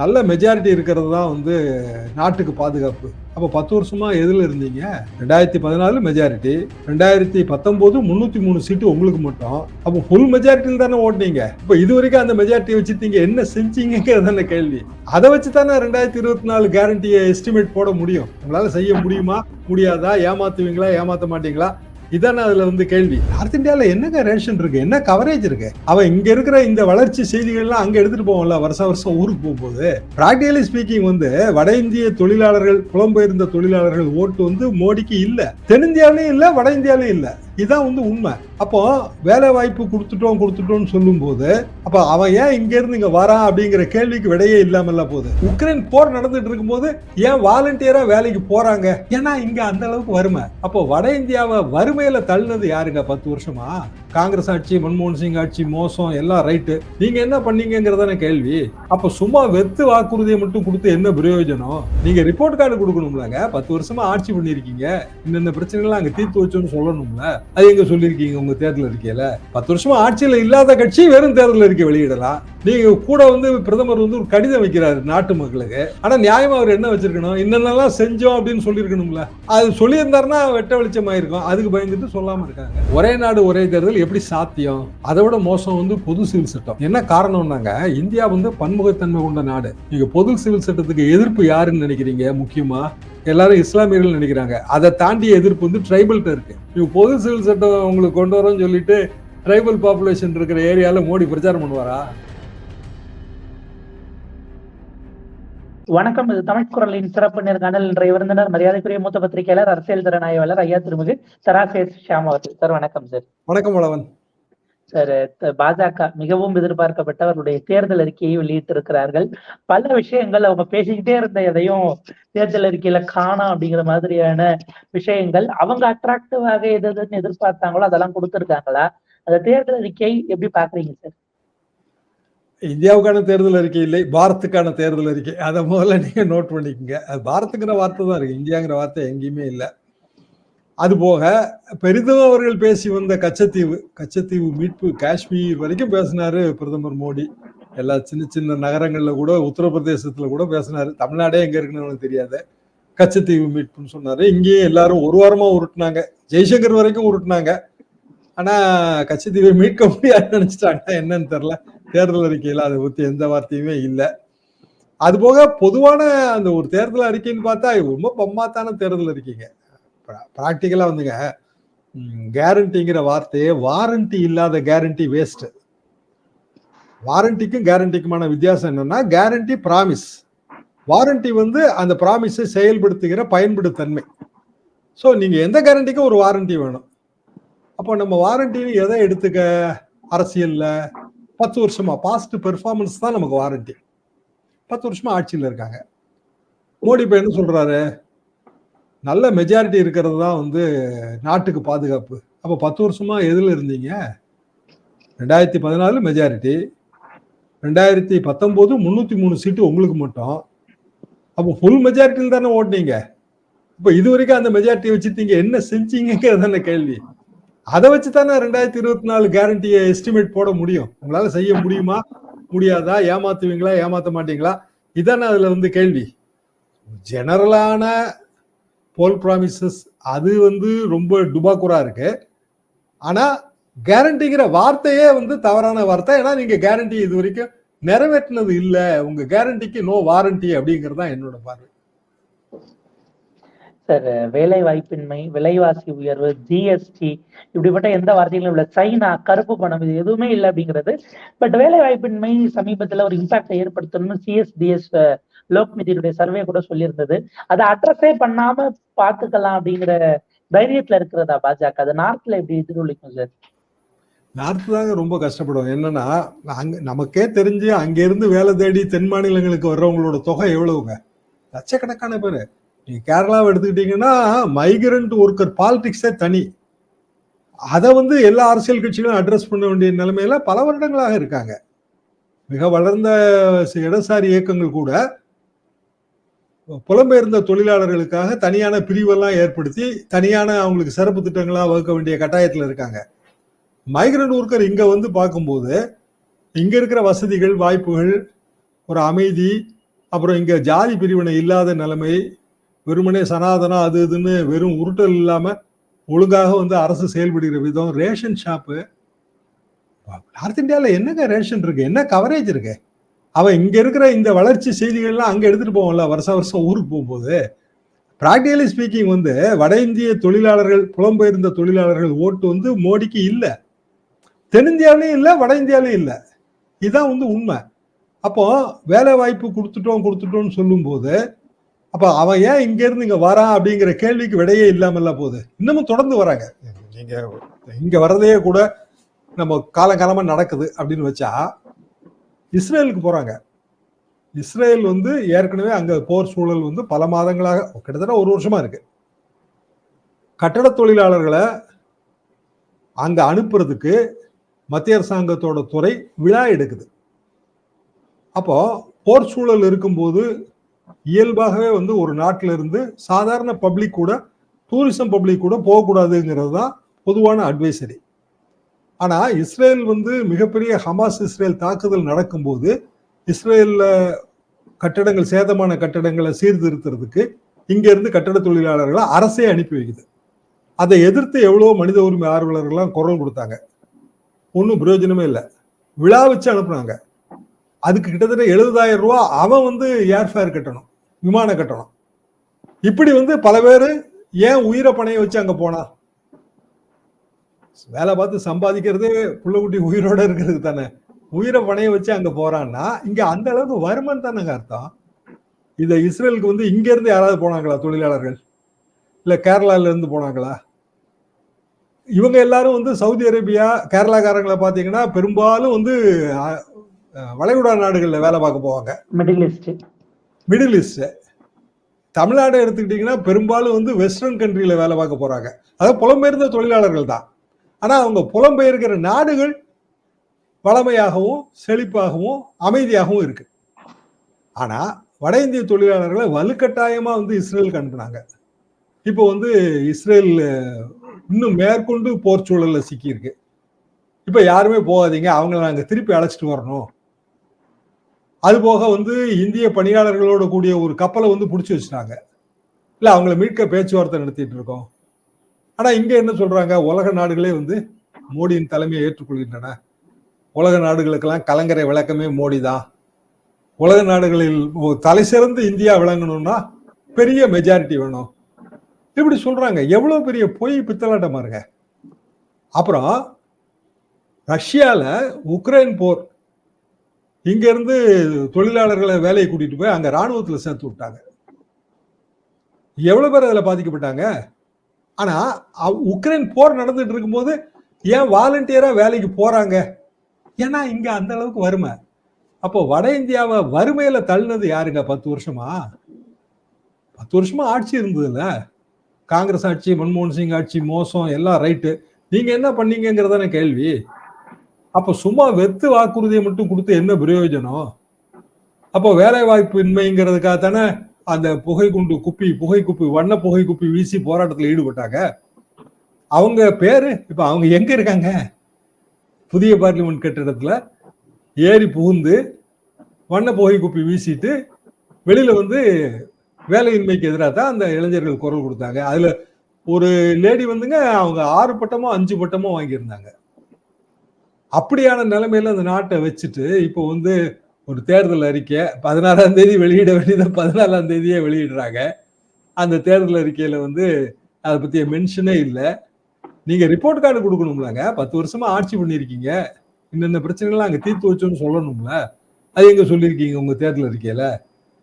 நல்ல மெஜாரிட்டி இருக்கிறது தான் வந்து நாட்டுக்கு பாதுகாப்பு. அப்போ பத்து வருஷமா எதில் இருந்தீங்க? ரெண்டாயிரத்தி பதினாலு மெஜாரிட்டி ரெண்டாயிரத்தி பத்தொம்போது முந்நூற்றி மூணு சீட்டு உங்களுக்கு மட்டும். அப்போ ஃபுல் மெஜாரிட்டியில் தானே ஓட்டுனீங்க இப்போ இது வரைக்கும் அந்த மெஜாரிட்டி வச்சுட்டீங்க என்ன செஞ்சீங்கிறது தானே கேள்வி. அதை வச்சு தானே ரெண்டாயிரத்தி இருபத்தி நாலு கேரண்டியை எஸ்டிமேட் போட முடியும். உங்களால் செய்ய முடியுமா? முடியாதா? ஏமாத்துவீங்களா? ஏமாற்ற மாட்டீங்களா? இதான் அதுல வந்து கேள்வி. நார்த் இந்தியால என்னங்க ரேஷன் இருக்கு? என்ன கவரேஜ் இருக்கு? அவன் இங்க இருக்கிற இந்த வளர்ச்சி செய்திகள்லாம் அங்க எடுத்துட்டு போவோம்ல வருஷம் வருஷம் ஊருக்கு போகும்போது. பிராக்டிகலி ஸ்பீக்கிங் வந்து வட இந்திய தொழிலாளர்கள் புலம்பெயர்ந்த தொழிலாளர்கள் ஓட்டு வந்து மோடிக்கு இல்ல. தென்னிந்தியாவிலையும் இல்ல வட இந்தியாவிலையும் இல்ல. இதான் வந்து உண்மை. அப்போ வேலை வாய்ப்பு கொடுத்துட்டோம் கொடுத்துட்டோம்னு சொல்லும்போது அப்ப அவன் ஏன் இங்க இருந்து இங்க வரான் அப்படிங்கிற கேள்விக்கு விடையே இல்லாமல்ல போகுது. உக்ரைன் போர் நடந்துட்டு இருக்கும்போது ஏன் வாலண்டியரா வேலைக்கு போறாங்க? ஏன்னா இங்க அந்த அளவுக்கு வறுமை. அப்போ வட இந்தியாவை வறுமையில தள்ளினது யாருங்க பத்து வருஷமா? காங்கிரஸ் ஆட்சி மன்மோகன் சிங் ஆட்சி மோசம் எல்லாம் ரைட்டு நீங்க என்ன பண்ணீங்கிறதான கேள்வி. அப்ப சும்மா வெத்து வாக்குறுதியை மட்டும் கொடுத்து என்ன பிரயோஜனம்? நீங்க ரிப்போர்ட் கார்டு கொடுக்கணும்லங்க. பத்து வருஷமா ஆட்சி பண்ணிருக்கீங்க இந்த பிரச்சனைகள்லாம் அங்க தீர்த்து வச்சோம்னு சொல்லணும்ல. அது எங்க சொல்லியிருக்கீங்க உங்க தேர்தல் இருக்கையில பத்து வருஷமா ஆட்சியில இல்லாத கட்சி வெறும் தேர்தல் இருக்க வெளியிடலாம். நீங்க கூட வந்து பிரதமர் வந்து ஒரு கடிதம் வைக்கிறாரு நாட்டு மக்களுக்கு. ஆனா நியாயமா அவர் என்ன வச்சிருக்கணும்? என்னென்னலாம் செஞ்சோம் அப்படின்னு சொல்லியிருக்கணும்ல. அது சொல்லியிருந்தாருன்னா வெட்ட வெளிச்சமாயிருக்கும் அதுக்கு பயந்துட்டு சொல்லாம இருக்காங்க. ஒரே நாடு ஒரே தேர்தல் எப்படி சாத்தியம்? அதை விட மோசம் வந்து பொது சிவில் சட்டம். என்ன காரணம்னாங்க? இந்தியா வந்து பன்முகத்தன்மை கொண்ட நாடு. நீங்க பொது சிவில் சட்டத்துக்கு எதிர்ப்பு யாருன்னு நினைக்கிறீங்க? முக்கியமா எல்லாரும் இஸ்லாமியர்கள் நினைக்கிறாங்க. அதை தாண்டி எதிர்ப்பு வந்து ட்ரைபல்கிட்ட இருக்கு. இவங்க பொது சிவில் சட்டம் உங்களுக்கு கொண்டு வரோம்னு சொல்லிட்டு ட்ரைபல் பாப்புலேஷன் இருக்கிற ஏரியாவில் மோடி பிரச்சாரம் பண்ணுவாரா? வணக்கம். இது தமிழ் குரலின் சிறப்பு நேர்காணல் இன்றைய விருந்தினர் மரியாதைக்குரிய மூத்த பத்திரிகையாளர் அரசியல் திறனாய்வாளர் ஐயா திருமிகு தராசேஸ் ஷியாம் அவர்கள். சார் வணக்கம் சார். வணக்கம் வளவன். சார் பாஜக மிகவும் எதிர்பார்க்கப்பட்ட அவர்களுடைய தேர்தல் அறிக்கையை வெளியிட்டிருக்கிறார்கள். பல விஷயங்கள் அவங்க பேசிக்கிட்டே இருந்த எதையும் தேர்தல் அறிக்கையில காணோம் அப்படிங்கிற மாதிரியான விஷயங்கள் அவங்க அட்ராக்டிவாக எது எதுன்னு எதிர்பார்த்தாங்களோ அதெல்லாம் கொடுத்திருக்காங்களா? அந்த தேர்தல் அறிக்கை எப்படி பாக்குறீங்க சார்? இந்தியாவுக்கான தேர்தல் அறிக்கை இல்லை பாரத்துக்கான தேர்தல் அறிக்கை. அதை முதல்ல நீங்க நோட் பண்ணிக்கோங்க. அது பாரத்துங்கிற வார்த்தை தான் இருக்கு. இந்தியாங்கிற வார்த்தை எங்கேயுமே இல்லை. அது போக பெரிதும் அவர்கள் பேசி வந்த கச்சத்தீவு கச்சத்தீவு மீட்பு காஷ்மீர் வரைக்கும் பேசினாரு பிரதமர் மோடி. எல்லா சின்ன சின்ன நகரங்கள்ல கூட உத்தரப்பிரதேசத்துல கூட பேசினாரு. தமிழ்நாடே எங்க இருக்குன்னு தெரியாது. கச்சத்தீவு மீட்புன்னு சொன்னாரு. இங்கேயும் எல்லாரும் ஒரு வாரமா உருட்டுனாங்க. ஜெய்சங்கர் வரைக்கும் உருட்டினாங்க. ஆனா கச்சத்தீவை மீட்க முடியாதுன்னு நினைச்சிட்டாங்க என்னன்னு தெரியல. தேர்தல் அறிக்கையில் அதை பற்றி எந்த வார்த்தையுமே இல்லை. அது போக பொதுவான அந்த ஒரு தேர்தல் அறிக்கைன்னு பார்த்தா ரொம்ப பம்மாத்தான தேர்தல் அறிக்கைங்க. ப்ராக்டிக்கலாக வந்துங்க. கேரண்டிங்கிற வார்த்தையே வாரண்டி இல்லாத கேரண்டி வேஸ்ட் வாரண்டிக்கும் கேரண்டிக்குமான வித்தியாசம் என்னன்னா கேரண்டி ப்ராமிஸ் வாரண்டி வந்து அந்த ப்ராமிஸை செயல்படுத்துகிற பயன்படுத்தன்மை. ஸோ நீங்கள் எந்த கேரண்டிக்கும் ஒரு வாரண்டி வேணும்? அப்போ நம்ம வாரண்டின்னு எதை எடுத்துக்க? அரசியலில்? பத்து வருஷமா பாஸ்ட் பெர்ஃபார்மன்ஸ் தான் நமக்கு வாரண்டி பத்து வருஷமா ஆட்சியில் இருக்காங்க. மோடி இப்போ என்ன சொல்றாரு? நல்ல மெஜாரிட்டி இருக்கிறது தான் வந்து நாட்டுக்கு பாதுகாப்பு. அப்போ பத்து வருஷமா எதில் இருந்தீங்க? ரெண்டாயிரத்தி பதினாலு மெஜாரிட்டி ரெண்டாயிரத்தி பத்தொம்போது முந்நூற்றி மூணு சீட்டு உங்களுக்கு மட்டும். அப்போ ஃபுல் மெஜாரிட்டியில் தானே ஓட்டினீங்க. இப்போ இது வரைக்கும் அந்த மெஜாரிட்டி நீங்கள் என்ன செஞ்சீங்கிறது தானே கேள்வி. அதை வச்சு தானே ரெண்டாயிரத்தி இருபத்தி நாலு கேரண்டியை எஸ்டிமேட் போட முடியும். உங்களால செய்ய முடியுமா? முடியாதா? ஏமாத்துவீங்களா? ஏமாத்த மாட்டீங்களா? இதானே அதுல வந்து கேள்வி. ஜெனரலான போல் ப்ராமிசஸ் அது வந்து ரொம்ப டுபாக்குரா இருக்கு. ஆனா கேரண்டிங்கிற வார்த்தையே வந்து தவறான வார்த்தை. ஏன்னா நீங்க கேரண்டி இது வரைக்கும் நிறைவேற்றினது இல்லை. உங்க கேரண்டிக்கு நோ வாரண்டி அப்படிங்கிறது தான் என்னோட பார்வை. சார் வேலை வாய்ப்பின்மை விலைவாசி உயர்வு ஜிஎஸ்டி இப்படிப்பட்ட எந்த வார்த்தைகளும் இல்லை. சைனா கருப்பு பணம் இது எதுவுமே இல்லை அப்படிங்கிறது. பட் வேலை வாய்ப்பின்மை சமீபத்துல ஒரு இம்பாக்டை ஏற்படுத்தணும்னு சிஎஸ்டிஎஸ் லோக்நிதியுடைய சர்வே கூட சொல்லியிருந்தது. அதை அட்ரஸே பண்ணாம பாத்துக்கலாம் அப்படிங்கிற தைரியத்துல இருக்கிறதா பாஜக? அது நார்த்ல எப்படி எதிரொலிக்கும் சார்? நார்த்து தாங்க ரொம்ப கஷ்டப்படும் என்னன்னா அங்க நமக்கே தெரிஞ்சு அங்க இருந்து வேலை தேடி தென் மாநிலங்களுக்கு வர்றவங்களோட தொகை எவ்வளவுங்க? லட்சக்கணக்கான பேர். நீங்க கேரளாவை எடுத்துக்கிட்டீங்கன்னா மைக்ரண்ட் ஒர்க்கர் பாலிடிக்ஸே தனி. அதை வந்து எல்லா அரசியல் கட்சிகளும் அட்ரஸ் பண்ண வேண்டிய நிலைமையில பல வருடங்களாக இருக்காங்க. மிக வளர்ந்த இடசாரி இயக்கங்கள் கூட புலம்பெயர்ந்த தொழிலாளர்களுக்காக தனியான பிரிவெல்லாம் ஏற்படுத்தி தனியான அவங்களுக்கு சிறப்பு திட்டங்களாக வகுக்க வேண்டிய கட்டாயத்தில் இருக்காங்க. மைக்ரண்ட் ஒர்க்கர் இங்கே வந்து பார்க்கும்போது இங்கே இருக்கிற வசதிகள் வாய்ப்புகள் ஒரு அமைதி அப்புறம் இங்கே ஜாதி பிரிவினை இல்லாத நிலைமை வெறுமனே சனாதனம் அது இதுன்னு வெறும் உருட்டல் இல்லாமல் ஒழுங்காக வந்து அரசு செயல்படுகிற விதம் ரேஷன் ஷாப்பு. நார்த் இந்தியாவில் என்னங்க ரேஷன் இருக்கு? என்ன கவரேஜ் இருக்கு? அவன் இங்கே இருக்கிற இந்த வளர்ச்சி செய்திகள்லாம் அங்கே எடுத்துகிட்டு போவோம்ல வருஷம் வருஷம் ஊருக்கு போகும்போது. ப்ராக்டிகலி ஸ்பீக்கிங் வந்து வட இந்திய தொழிலாளர்கள் புலம்பெயர்ந்த தொழிலாளர்கள் ஓட்டு வந்து மோடிக்கு இல்லை. தென்னிந்தியாவிலையும் இல்லை வட இந்தியாவிலையும் இல்லை. இதுதான் வந்து உண்மை. அப்போ வேலை வாய்ப்பு கொடுத்துட்டோம் கொடுத்துட்டோம்னு சொல்லும்போது அப்ப அவன் ஏன் இங்க இருந்து இங்க வரான் அப்படிங்கிற கேள்விக்கு விடையே இல்லாமல்ல போகுது. இன்னமும் தொடர்ந்து வராங்க. நீங்க இங்க வர்றதையே கூட நம்ம காலங்காலமா நடக்குது அப்படின்னு வச்சா இஸ்ரேலுக்கு போறாங்க. இஸ்ரேல் வந்து ஏற்கனவே அங்க போர் சூழல் வந்து பல மாதங்களாக கிட்டத்தட்ட ஒரு வருஷமா இருக்கு. கட்டட தொழிலாளர்களை அங்க அனுப்புறதுக்கு மத்திய அரசாங்கத்தோட துறை விழா எடுக்குது. அப்போ போர் சூழல் இருக்கும்போது இயல்பாகவே வந்து ஒரு நாட்டில இருந்து சாதாரண பப்ளிக் கூட டூரிசம் பப்ளிக் கூட போகக்கூடாதுங்கிறது தான் பொதுவான அட்வைசரி ஆனா இஸ்ரேல் வந்து மிகப்பெரிய ஹமாஸ் இஸ்ரேல் தாக்குதல் நடக்கும்போது இஸ்ரேல்ல கட்டடங்கள் சேதமான கட்டடங்களை சீர்திருத்துறதுக்கு இங்க இருந்து கட்டட தொழிலாளர்களை அரசே அனுப்பி வைக்குது. அதை எதிர்த்து எவ்வளோ மனித உரிமை ஆர்வலர்கள்லாம் குரல் கொடுத்தாங்க. ஒன்றும் பிரயோஜனமே இல்லை. விழா வச்சு அனுப்புனாங்க. அதுக்கு கிட்டத்தட்ட எழுபதாயிரம் ரூபா அவன் வந்து ஏர்ஃபேர் கட்டணும் விமான கட்டணம். இப்படி வந்து பல பேர் ஏன் உயிரை பணைய வச்சு அங்கே போனா? வேலை பார்த்து சம்பாதிக்கிறதே புள்ளக்குட்டி உயிரோட இருக்கிறது தானே. உயிரை பணைய வச்சு அங்கே போறான்னா இங்கே அந்த அளவுக்கு வருமன் தானேங்க அர்த்தம்? இதை இஸ்ரேலுக்கு வந்து இங்கேருந்து யாராவது போனாங்களா தொழிலாளர்கள்? இல்லை கேரளால இருந்து போனாங்களா? இவங்க எல்லாரும் வந்து சவுதி அரேபியா கேரளாக்காரங்களை பார்த்தீங்கன்னா பெரும்பாலும் வந்து வளைகுடா நாடுகள்ல வேலை பார்க்க போவாங்க. Middle east middle east Tamil Nadu எடுத்துக்கிட்டிங்கன்னா பெரும்பாலும் வந்து வெஸ்டர்ன் கண்ட்ரியில வேலை பார்க்க போறாங்க. அதாவது புலம்பெயர்ந்த தொழிலாளர்கள் தான். ஆனா அவங்க புலம்பெயர்கிற நாடுகள் வளமையாகவும் செழிப்பாகவும் அமைதியாகவும் இருக்கு. ஆனா வட இந்திய தொழிலாளர்களை வலுக்கட்டாயமா வந்து இஸ்ரேலுக்கு அனுப்புனாங்க. இப்போ வந்து இஸ்ரேல் இன்னும் மேற்கொண்டு போர் சூழல்ல சிக்கியிருக்கு. இப்போ யாருமே போகாதீங்க அவங்கள நாங்க திருப்பி அழைச்சிட்டு வரணும். அது போக வந்து இந்திய பணியாளர்களோட கூடிய ஒரு கப்பலை வந்து பிடிச்சி வச்சுட்டாங்க. இல்லை அவங்கள மீட்க பேச்சுவார்த்தை நடத்திட்டு இருக்கோம். ஆனால் இங்கே என்ன சொல்கிறாங்க உலக நாடுகளே வந்து மோடியின் தலைமையை ஏற்றுக்கொள்கின்றன. உலக நாடுகளுக்கெல்லாம் கலங்கரை விளக்கமே மோடி தான் உலக நாடுகளில் தலை சிறந்து இந்தியா விளங்கணும்னா பெரிய மெஜாரிட்டி வேணும். இப்படி சொல்கிறாங்க எவ்வளோ பெரிய பொய் பித்தலாட்டமாக இருங்க அப்புறம் ரஷ்யாவில் உக்ரைன் போர் இங்க இருந்து தொழிலாளர்களை வேலையை கூட்டிட்டு போய் அங்க ராணுவத்துல சேர்த்து விட்டாங்க. எவ்வளவு பேர் அதுல பாதிக்கப்பட்டாங்க? ஆனா உக்ரைன் போர் நடந்துட்டு இருக்கும்போது ஏன் வாலண்டியரா வேலைக்கு போறாங்க? ஏன்னா இங்க அந்த அளவுக்கு வறுமை. அப்போ வட இந்தியாவை வறுமையில தள்ளினது யாருங்க? பத்து வருஷமா? பத்து வருஷமா ஆட்சி இருந்ததுல்ல? காங்கிரஸ் ஆட்சி மன்மோகன் சிங் ஆட்சி மோசம் எல்லாம் ரைட்டு. நீங்க என்ன பண்ணீங்கிறதான கேள்வி. அப்ப சும்மா வெத்து வாக்குறுதியை மட்டும் கொடுத்து என்ன பிரயோஜனம்? அப்போ வேலை வாய்ப்பு இன்மைங்கிறதுக்காக தானே அந்த புகை குண்டு குப்பி புகை குப்பி வண்ண புகை குப்பி வீசி போராட்டத்தில் ஈடுபட்டாங்க. அவங்க பேரு இப்ப அவங்க எங்க இருக்காங்க? புதிய பார்லிமெண்ட் கட்டிடத்துல ஏறி புகுந்து வண்ண புகை குப்பி வீசிட்டு வெளியில வந்து வேலையின்மைக்கு எதிராக தான் அந்த இளைஞர்கள் குரல் கொடுத்தாங்க. அதுல ஒரு லேடி வந்துங்க அவங்க ஆறு பட்டமோ அஞ்சு பட்டமோ வாங்கியிருந்தாங்க. அப்படியான நிலைமையில அந்த நாட்டை வச்சுட்டு இப்போ வந்து ஒரு தேர்தல் அறிக்கை பதினாறாம் தேதி வெளியிட வேண்டியதை பதினாலாம் தேதியே வெளியிடுறாங்க. அந்த தேர்தல் அறிக்கையில வந்து அதை பத்திய மென்ஷனே இல்லை. நீங்க ரிப்போர்ட் கார்டு கொடுக்கணும்லங்க. பத்து வருஷமா ஆட்சி பண்ணியிருக்கீங்க. இன்னென்ன பிரச்சனைகள்லாம் அங்கே தீர்த்து வச்சோன்னு சொல்லணும்ல. அது எங்க சொல்லியிருக்கீங்க உங்க தேர்தல் அறிக்கையில?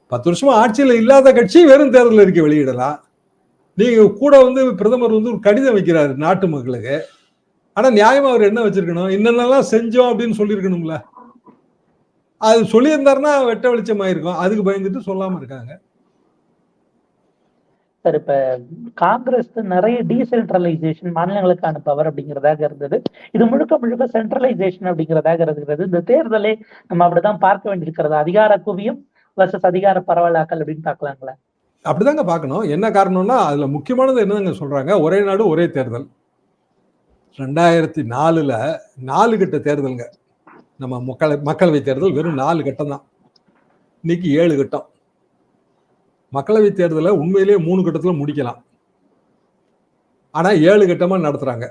பத்து வருஷமா ஆட்சியில் இல்லாத கட்சி வெறும் தேர்தல் அறிக்கை வெளியிடலாம். நீங்க கூட வந்து பிரதமர் வந்து ஒரு கடிதம் வைக்கிறாரு நாட்டு மக்களுக்கு. ஆனா நியாயமா அவர் என்ன வச்சிருக்கணும்? என்னென்னலாம் செஞ்சோம் அப்படின்னு சொல்லியிருக்கணும்ல. அது சொல்லியிருந்தாருன்னா வெட்ட வெளிச்சமாயிருக்கும். அதுக்கு பயந்துட்டு சொல்லாம இருக்காங்க. சார் இப்ப காங்கிரஸ் நிறைய டீசென்ட்ரலைசேஷன் மாநிலங்களுக்கான பவர் அப்படிங்கிறதாக இருந்தது. இது முழுக்க முழுக்க சென்ட்ரலைசேஷன் அப்படிங்கிறதாக இருக்கிறது இந்த தேர்தலை நம்ம அப்படிதான் பார்க்க வேண்டியிருக்கிறது. அதிகார குவியம் வர்சஸ் அதிகார பரவலாக்கல் அப்படின்னு பார்க்கலாங்களா? அப்படிதாங்க பார்க்கணும். என்ன காரணம்னா அதுல முக்கியமானது என்னங்க சொல்றாங்க? ஒரே நாடு ஒரே தேர்தல். ரெண்டாயிரத்தி நாலில் நாலு கட்ட தேர்தலுங்க. நம்ம மக்கள மக்களவை தேர்தல் வெறும் நாலு கட்டம் தான். இன்னைக்கு ஏழு கட்டம். மக்களவை தேர்தலை உண்மையிலேயே மூணு கட்டத்தில் முடிக்கலாம். ஆனால் ஏழு கட்டமாக நடத்துகிறாங்க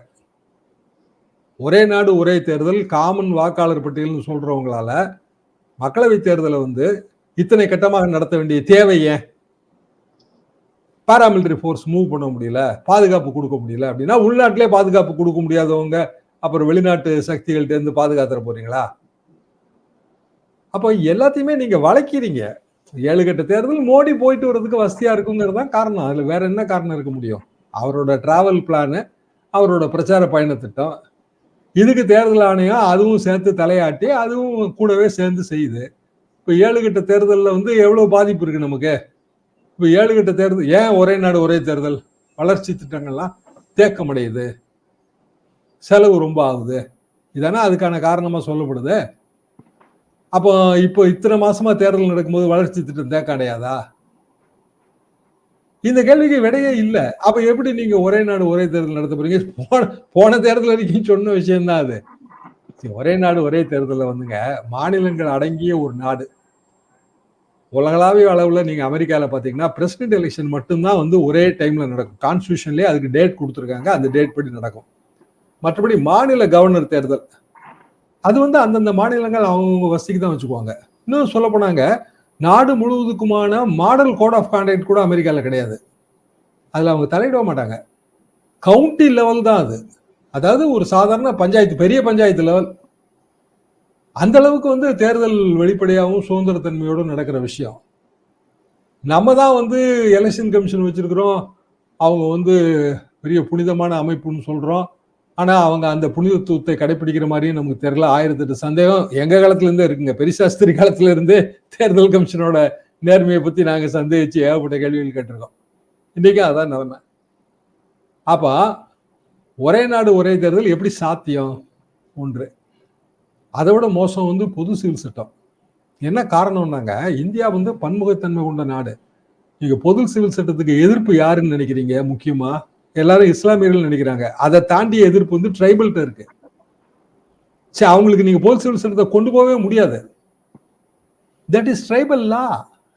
ஒரே நாடு ஒரே தேர்தல் காமன் வாக்காளர் பட்டியல்னு சொல்கிறவங்களால மக்களவை தேர்தலை வந்து இத்தனை கட்டமாக நடத்த வேண்டிய தேவை ஏன்? பாராமிலிட்டரி ஃபோர்ஸ் மூவ் பண்ண முடியல பாதுகாப்பு கொடுக்க முடியல அப்படின்னா உள்நாட்டிலே பாதுகாப்பு கொடுக்க முடியாதவங்க அப்புறம் வெளிநாட்டு சக்திகள்கிட்ட இருந்து பாதுகாத்துற போறீங்களா? அப்போ எல்லாத்தையுமே நீங்க வளைக்கிறீங்க ஏழு கட்ட தேர்தல் மோடி போயிட்டு வர்றதுக்கு வசதியா இருக்குங்கிறது தான் காரணம். அதில் வேற என்ன காரணம் இருக்க முடியும்? அவரோட டிராவல் பிளானு அவரோட பிரச்சார பயண திட்டம் இதுக்கு தேர்தல் ஆணையம் அதுவும் சேர்த்து தலையாட்டி அதுவும் கூடவே சேர்ந்து செய்யுது. இப்போ ஏழு கட்ட தேர்தலில் வந்து எவ்வளோ பாதிப்பு இருக்கு நமக்கு? இப்போ ஏழு கட்ட தேர்தல் ஏன் ஒரே நாடு ஒரே தேர்தல்? வளர்ச்சி திட்டங்கள்லாம் தேக்கமடையுது. செலவு ரொம்ப ஆகுது. இதானே அதுக்கான காரணமா சொல்லப்படுது. அப்போ இப்போ இத்தனை மாசமா தேர்தல் நடக்கும்போது வளர்ச்சி திட்டம் தேக்க அடையாதா இந்த கேள்விக்கு விடையே இல்லை. அப்ப எப்படி நீங்க ஒரே நாடு ஒரே தேர்தல் நடத்த போறீங்க? போன போன தேர்தல் வரைக்கும் சொன்ன விஷயம்தான் அது. ஒரே நாடு ஒரே தேர்தலில் வந்துங்க மாநிலங்கள் அடங்கிய ஒரு நாடு. உலகளாவிய அளவில் நீங்கள் அமெரிக்காவில் பார்த்தீங்கன்னா பிரசிடென்ட் எலெக்ஷன் மட்டும்தான் வந்து ஒரே டைமில் நடக்கும். கான்ஸ்டியூஷன்லேயே அதுக்கு டேட் கொடுத்துருக்காங்க. அந்த டேட் படி நடக்கும். மற்றபடி மாநில கவர்னர் தேர்தல். அது வந்து அந்தந்த மாநிலங்கள் அவங்கவுங்க வசதிக்கு தான் வச்சுக்குவாங்க. இன்னும் சொல்ல போனாங்க நாடு முழுவதுக்குமான மாடல் கோட் ஆஃப் கான்டாக்ட் கூட அமெரிக்காவில் கிடையாது. அதில் அவங்க தலையிட மாட்டாங்க. கவுண்டி லெவல் தான் அது. அதாவது ஒரு சாதாரண பஞ்சாயத்து பெரிய பஞ்சாயத்து லெவல் அந்த அளவுக்கு வந்து தேர்தல் வெளிப்படையாகவும் சுதந்திரத்தன்மையோடும் நடக்கிற விஷயம். நம்ம தான் வந்து எலெக்ஷன் கமிஷன் வச்சிருக்கிறோம். அவங்க வந்து பெரிய புனிதமான அமைப்புன்னு சொல்றோம். ஆனால் அவங்க அந்த புனிதத்துவத்தை கடைபிடிக்கிற மாதிரியும் நமக்கு தெரியல. ஆயிரத்தெட்டு சந்தேகம் எங்க காலத்துலேருந்தே இருக்குங்க. பெரிசாஸ்திரி காலத்துலேருந்தே தேர்தல் கமிஷனோட நேர்மையை பத்தி நாங்க சந்தேகிச்சு ஏகப்பட்ட கேள்விகள் கேட்டிருக்கோம். இன்னைக்கும் அதான் நிலைமை. அப்ப ஒரே நாடு ஒரே தேர்தல் எப்படி சாத்தியம்? ஒன்று. அதை விட மோசம் வந்து பொது சிவில் சட்டம். என்ன காரணம்னாங்க? இந்தியா வந்து பன்முகத்தன்மை கொண்ட நாடு. நீங்க பொது சிவில் சட்டத்துக்கு எதிர்ப்பு யாருன்னு நினைக்கிறீங்க? முக்கியமா எல்லாரும் இஸ்லாமியர்கள் நினைக்கிறாங்க. அதை தாண்டிய எதிர்ப்பு வந்து ட்ரைபல்கிட்ட இருக்கு. சரி அவங்களுக்கு நீங்க பொது சிவில் சட்டத்தை கொண்டு போகவே முடியாது. தட் இஸ் ட்ரைபல் லா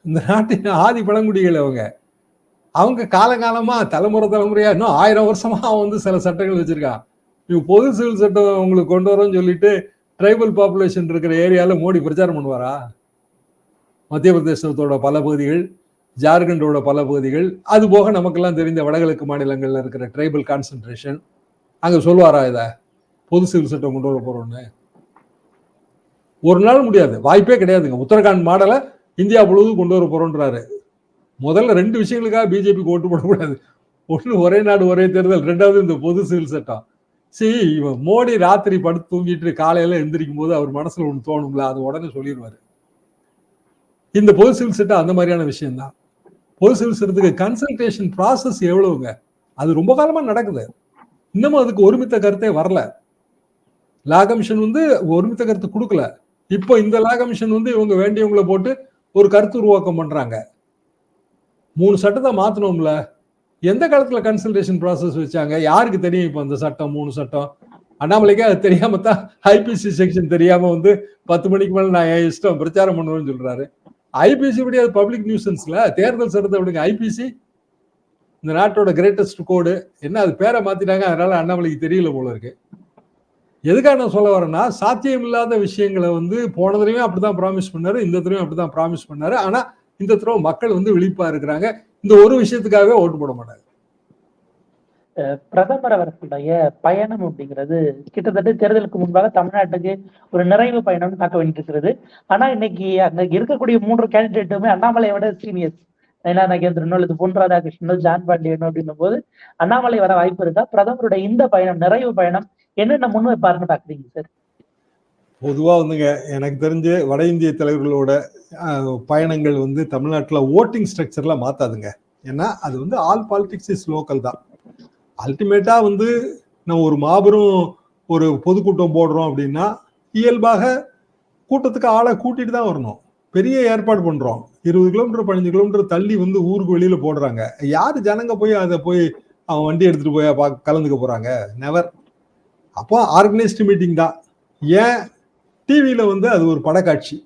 இந்த நாட்டின் ஆதி பழங்குடிகள் அவங்க. அவங்க காலகாலமா தலைமுறை தலைமுறையா இன்னும் ஆயிரம் வருஷமா அவன் வந்து சில சட்டங்கள் வச்சிருக்கான் நீங்க பொது சிவில் சட்டம் உங்களுக்கு கொண்டு வரோம்னு சொல்லிட்டு ட்ரைபல் பாப்புலேஷன் இருக்கிற ஏரியாவில் மோடி பிரச்சாரம் பண்ணுவாரா? மத்திய பிரதேசத்தோட பல பகுதிகள் ஜார்க்கண்டோட பல பகுதிகள் அது போக நமக்கெல்லாம் தெரிந்த வடகிழக்கு மாநிலங்களில் இருக்கிற ட்ரைபல் கான்சென்ட்ரேஷன் அங்கே சொல்லுவாரா இதை? பொது சிவில் சட்டம் கொண்டு வர போகிறோன்னு ஒரு நாள் முடியாது. வாய்ப்பே கிடையாதுங்க. உத்தரகாண்ட் மாடலை இந்தியா முழுவதும் கொண்டு வர போகிறோன்றாரு முதல்ல ரெண்டு விஷயங்களுக்காக பிஜேபிக்கு ஓட்டு போடக்கூடாது. ஒன்று ஒரே நாடு ஒரே தேர்தல். ரெண்டாவது இந்த பொது சிவில் சட்டம். சரி இவன் மோடி ராத்திரி படுத்து தூங்கிட்டு காலையில எந்திரிக்கும் போது அவர் மனசுல ஒன்று தோணும்ல அது உடனே சொல்லிடுவாரு. இந்த பொது சிவில் சட்டம் அந்த மாதிரியான விஷயம்தான். பொது சிவில் சட்டத்துக்கு கன்சல்டேஷன் ப்ராசஸ் எவ்வளவுங்க? அது ரொம்ப காலமா நடக்குது. இன்னமும் அதுக்கு ஒருமித்த கருத்தே வரல. லா கமிஷன் வந்து ஒருமித்த கருத்து கொடுக்கல. இப்போ இந்த லா கமிஷன் வந்து இவங்க வேண்டியவங்களை போட்டு ஒரு கருத்து உருவாக்கம் பண்றாங்க. மூணு சட்டத்தை மாத்தணும்ல. எந்த காலத்துல கன்சல்டேஷன் ப்ராசஸ் வச்சாங்க? யாருக்கு தெரியும் இப்போ அந்த சட்டம் மூணு சட்டம்? அண்ணாமலைக்கே அது தெரியாம தான் ஐபிசி செக்ஷன் தெரியாம வந்து பத்து மணிக்கு மேலே நான் என் இஷ்டம் பிரச்சாரம் பண்ணுவேன்னு சொல்றாரு. ஐபிசி படி அது பப்ளிக் நியூசன்ஸ்ல தேர்தல் சட்டத்தை விடுங்க. ஐபிசி இந்த நாட்டோட கிரேட்டஸ்ட் கோடு என்ன அது பேரை மாத்திட்டாங்க? அதனால அண்ணாமலைக்கு தெரியல போல இருக்கு. எதுக்காக நான் சொல்ல வரேன்னா சாத்தியம் இல்லாத விஷயங்களை வந்து போன தடவையும் அப்படிதான் ப்ராமிஸ் பண்ணாரு. இந்த தடவையும் அப்படிதான் ப்ராமிஸ் பண்ணாரு. ஆனா இந்த தடவை மக்கள் வந்து விழிப்பா இருக்கிறாங்க. இந்த ஒரு விஷயத்துக்காகவே ஓட்டு போட மாட்டாங்க. பிரதமர் அவர்களுடைய பயணம் அப்படிங்கிறது கிட்டத்தட்ட தேர்தலுக்கு முன்பாக தமிழ்நாட்டுக்கு ஒரு நிறைவு பயணம்னு பார்க்க வேண்டியிருக்கிறது. ஆனா இன்னைக்கு அங்க இருக்கக்கூடிய மூன்று கேண்டிடேட்டுமே அண்ணாமலை விட சீனியர்ஸ். நயனா நகேந்திரனோ அல்லது பொன் ராதாகிருஷ்ணனோ ஜான் பாண்டியனோ அப்படின்னும் போது அண்ணாமலை வர வாய்ப்பு இருக்கா? பிரதமருடைய இந்த பயணம் நிறைவு பயணம் என்னென்ன முன் வைப்பாருன்னு பாக்குறீங்க சார்? பொதுவாக வந்துங்க எனக்கு தெரிஞ்சு வட இந்திய தலைவர்களோட பயணங்கள் வந்து தமிழ்நாட்டில் ஓட்டிங் ஸ்ட்ரக்சர்லாம் மாற்றாதுங்க ஏன்னா அது வந்து ஆல் பாலிடிக்ஸ் இஸ் லோக்கல் தான். அல்டிமேட்டாக வந்து நம்ம ஒரு மாபெரும் ஒரு பொதுக்கூட்டம் போடுறோம் அப்படின்னா இயல்பாக கூட்டத்துக்கு ஆளை கூட்டிட்டு தான் வரணும். பெரிய ஏற்பாடு பண்ணுறோம் இருபது கிலோமீட்டர் பதினஞ்சு கிலோமீட்டர் தள்ளி வந்து ஊருக்கு வெளியில் போடுறாங்க. யார் ஜனங்க போய் அதை போய் அவன் வண்டி எடுத்துகிட்டு போய் பா- கலந்துக்க போகிறாங்க நெவர் அப்போ ஆர்கனைஸ்டு மீட்டிங் தான். ஏன் டிவியில் வந்து அது ஒரு படக்காட்சி.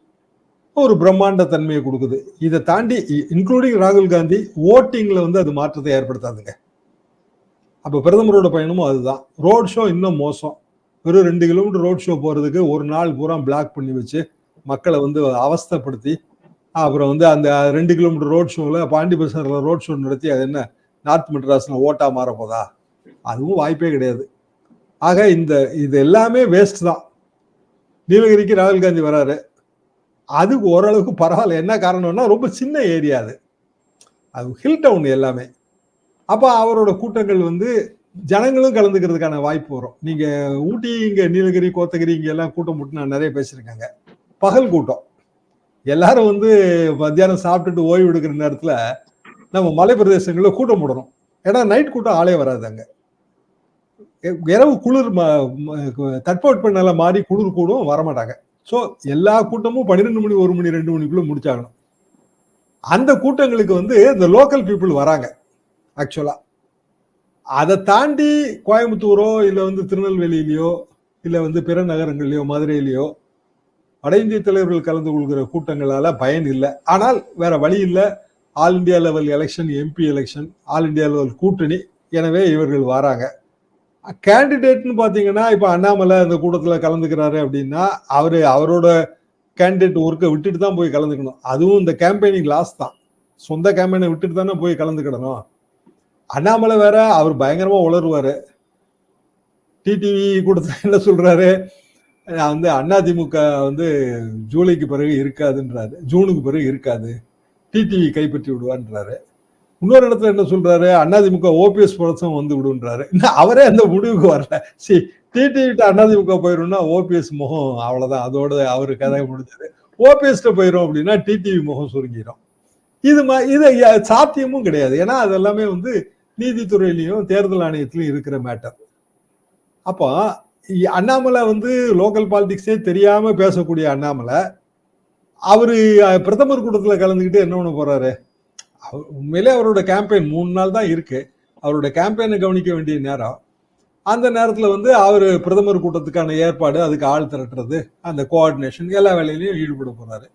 ஒரு பிரம்மாண்ட தன்மையை கொடுக்குது. இதை தாண்டி இன்க்ளூடிங் ராகுல் காந்தி ஓட்டிங்கில் வந்து அது மாற்றத்தை ஏற்படுத்தாதுங்க. அப்போ பிரதமரோட பயணமும் அதுதான். ரோட் ஷோ இன்னும் மோசம். வெறும் ரெண்டு கிலோமீட்டர் ரோட் ஷோ போகிறதுக்கு ஒரு நாள் பூரா பிளாக் பண்ணி வச்சு மக்களை வந்து அவஸ்தப்படுத்தி அப்புறம் வந்து அந்த ரெண்டு கிலோமீட்டர் ரோட் ஷோவில் பாண்டி பசாரில் ரோட் ஷோ நடத்தி அது என்ன நார்த் மெட்ராஸில் ஓட்டா மாறப்போதா? அதுவும் வாய்ப்பே கிடையாது. ஆக இந்த இது எல்லாமே வேஸ்ட் தான். நீலகிரிக்கு ராகுல் காந்தி வராரு. அது ஓரளவுக்கு பரவாயில்ல. என்ன காரணம்னா ரொம்ப சின்ன ஏரியா அது. அது ஹில் டவுன் எல்லாமே. அப்போ அவரோட கூட்டங்கள் வந்து ஜனங்களும் கலந்துக்கிறதுக்கான வாய்ப்பு வரும். நீங்கள் ஊட்டி இங்கே நீலகிரி கோத்தகிரி இங்கே எல்லாம் கூட்டம் போட்டு நான் நிறைய பேசியிருக்காங்க. பகல் கூட்டம். எல்லாரும் வந்து மத்தியானம் சாப்பிட்டுட்டு ஓய்வு எடுக்கிற நேரத்தில் நம்ம மலை பிரதேசங்களில் கூட்டம் போடணும். ஏன்னா நைட் கூட்டம் ஆளே வராது அங்கே. இரவு குளிர் ம- ம- மாறி குளிர் கூடும் வரமாட்டாங்க. ஸோ எல்லா கூட்டமும் பன்னிரெண்டு மணி ஒரு மணி ரெண்டு மணிக்குள்ள முடிச்சாகணும். அந்த கூட்டங்களுக்கு வந்து இந்த லோக்கல் பீப்புள் வராங்க ஆக்சுவலா அதை தாண்டி கோயம்புத்தூரோ இல்லை வந்து திருநெல்வேலியிலையோ இல்லை வந்து பிற நகரங்கள்லையோ மதுரையிலையோ வட இந்திய தலைவர்கள் கலந்து கொள்கிற கூட்டங்களால பயன் இல்லை. ஆனால் வேற வழி இல்லை. All India level election MP election all India level கூட்டணி. எனவே இவர்கள் வராங்க. கேண்டிடேட்னு பார்த்தீங்கன்னா இப்போ அண்ணாமலை அந்த கூட்டத்தில் கலந்துக்கிறாரு அப்படின்னா அவர் அவரோட கேண்டிடேட் ஒர்க்கை விட்டுட்டு தான் போய் கலந்துக்கணும். அதுவும் இந்த கேம்பெயினிங் லாஸ் தான். சொந்த கேம்பெயினை விட்டுட்டு தானே போய் கலந்துக்கிடணும். அண்ணாமலை வேற அவர் பயங்கரமாக உளருவார் டிடிவி கூட்டத்தில் என்ன சொல்கிறாரு வந்து அதிமுக வந்து ஜூலைக்கு பிறகு இருக்காதுன்றாரு. ஜூனுக்கு பிறகு இருக்காது. டிடிவி கைப்பற்றி விடுவான்றாரு இன்னொரு இடத்துல என்ன சொல்றாரு? அதிமுக ஓபிஎஸ் பழசம் வந்து விடுன்றாரு. அவரே அந்த முடிவுக்கு வரல. சி டிடிவிட்ட அண்ணாதிமுக போயிடும்னா ஓபிஎஸ் முகம் அவ்வளவுதான். அதோட அவரு கதை முடிஞ்சது ஓபிஎஸ்ட போயிடும் அப்படின்னா டிடிவி முகம் சுருங்கிடும் இது மா- இது சாத்தியமும் கிடையாது. ஏன்னா அது எல்லாமே வந்து நீதித்துறையிலையும் தேர்தல் ஆணையத்திலையும் இருக்கிற மேட்டர் அப்போ அண்ணாமலை வந்து லோக்கல் பாலிடிக்ஸே தெரியாம பேசக்கூடிய அண்ணாமலை அவரு பிரதமர் கூட்டத்தில் கலந்துக்கிட்டு என்ன பண்ண போறாரு? உண்மையிலே அவரோட கேம்பெயின் மூணு நாள் தான் இருக்கு. அவரோட கேம்பெயினை கவனிக்க வேண்டிய நேரம். அந்த நேரத்தில் வந்து அவர் பிரதமர் கூட்டத்துக்கான ஏற்பாடு அதுக்கு ஆள் திரட்டுறது அந்த கோஆர்டினேஷன் எல்லா வேலையிலையும் ஈடுபட போறாரு.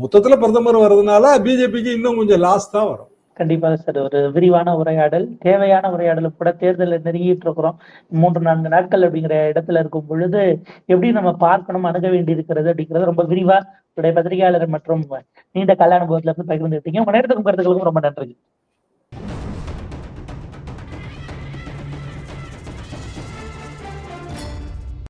மொத்தத்தில் பிரதமர் வர்றதுனால பிஜேபிக்கு இன்னும் கொஞ்சம் லாஸ் தான் வரும். கண்டிப்பாக சார். ஒரு விரிவான உரையாடல் தேவையான உரையாடலும் கூட தேர்தலில் நெருங்கிட்டு இருக்கிறோம். மூன்று நான்கு நாட்கள் அப்படிங்கிற இடத்துல இருக்கும் பொழுது எப்படி நம்ம பார்க்கணும் அணுக வேண்டி இருக்கிறது அப்படிங்கிறது ரொம்ப விரிவா உடைய பத்திரிகையாளர் மற்றும் நீண்ட கல்யாண அனுபவத்துல இருந்து பகிர்ந்துட்டீங்க உங்க நேரத்துக்கும் கருத்துக்களுக்கும் ரொம்ப நன்றி